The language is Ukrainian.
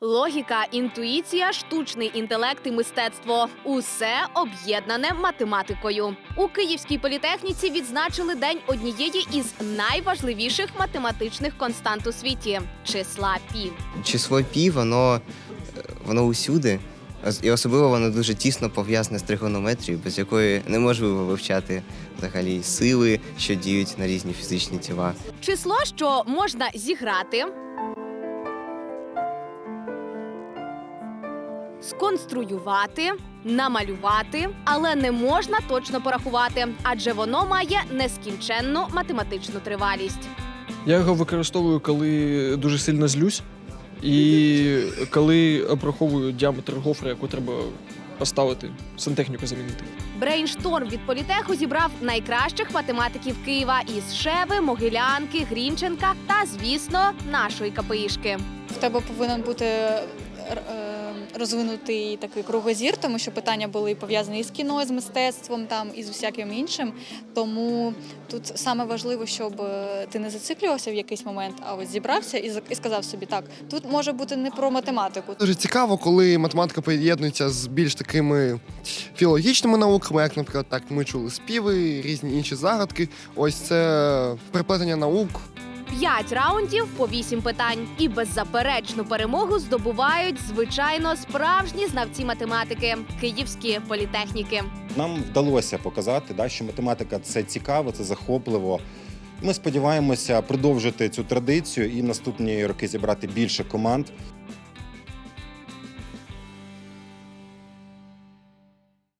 Логіка, інтуїція, штучний інтелект і мистецтво усе об'єднане математикою. У Київській політехніці відзначили день однієї із найважливіших математичних констант у світі числа пі. Число пі, воно, е, воно усюди. І особливо воно дуже тісно пов'язане з тригонометрією, без якої неможливо вивчати взагалі сили, що діють на різні фізичні тіла. Число, що можна зіграти, сконструювати, намалювати, але не можна точно порахувати, адже воно має нескінченну математичну тривалість. Я його використовую, коли дуже сильно злюсь, і коли обраховую діаметр гофра, яку треба поставити, сантехніку замінити. Брейншторм від політеху зібрав найкращих математиків Києва із Шеви, Могилянки, Грінченка та, звісно, нашої КПІшки. В тебе повинен бути е, розвинутий такий кругозір, тому що питання були пов'язані з кіно, з мистецтвом, там і з усяким іншим. Тому тут саме важливо, щоб е, ти не зациклювався в якийсь момент, а ось зібрався і, і сказав собі, так, тут може бути не про математику, Дуже цікаво, коли математика поєднується з більш такими філологічними науками, як, наприклад, так ми чули співи, різні інші загадки. Ось це переплетення наук. П'ять раундів по вісім питань. І беззаперечну перемогу здобувають, звичайно, справжні знавці математики київські політехніки. Нам вдалося показати, да, що математика це цікаво, це захопливо. Ми сподіваємося продовжити цю традицію і наступні роки зібрати більше команд.